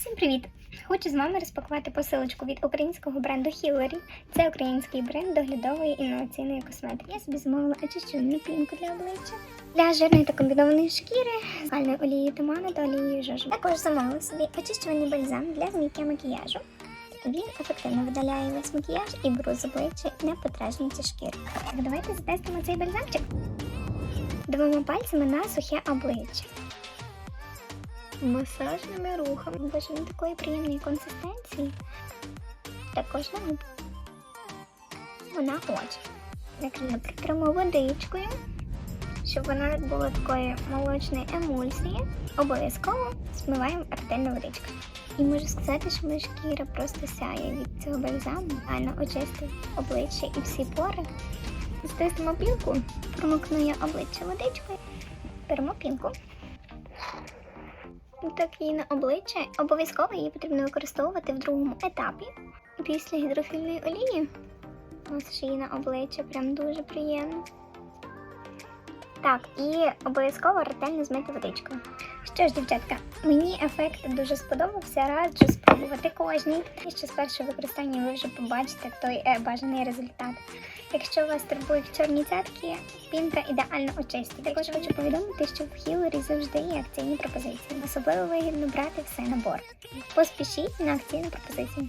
Всім привіт! Хочу з вами розпакувати посилочку від українського бренду Hillary. Це український бренд доглядової інноваційної косметики. Я собі замовила очищувальну пінку для обличчя. Для жирної та комбінованої шкіри з олією томану та олією жожу. Також замовила собі очищувальний бальзам для змійки макіяжу. Він ефективно видаляє весь макіяж і бруд з обличчя, не потражнюючи шкіру. Так, давайте затестимо цей бальзамчик. Двома пальцями на сухе обличчя масажними рухами. Боже, він такої приємної консистенції. Також на губ. Вона очі. Накрила притримо водичкою, щоб вона була такої молочної емульсії. Обов'язково смиваємо артельну водичкою. І можу сказати, що моя шкіра просто сяє від цього бальзаму. Реально очистив обличчя і всі пори. Стиснемо пінку, промокну я обличчя водичкою, беремо пінку. На обличчя. Обов'язково її потрібно використовувати в другому етапі. Після гідрофільної олії. Ось її на обличчя прям дуже приємно. Так, і обов'язково ретельно змити водичкою. Що ж, дівчатка, мені ефект дуже сподобався, раджу спробувати кожній. І що з першого використання ви вже побачите той е, бажаний результат. Якщо вас турбують чорні цятки, пінка ідеально очистить. Також хочу повідомити, що в Хілері завжди є акційні пропозиції. Особливо вигідно брати все набор. Поспішіть на акційну пропозицію.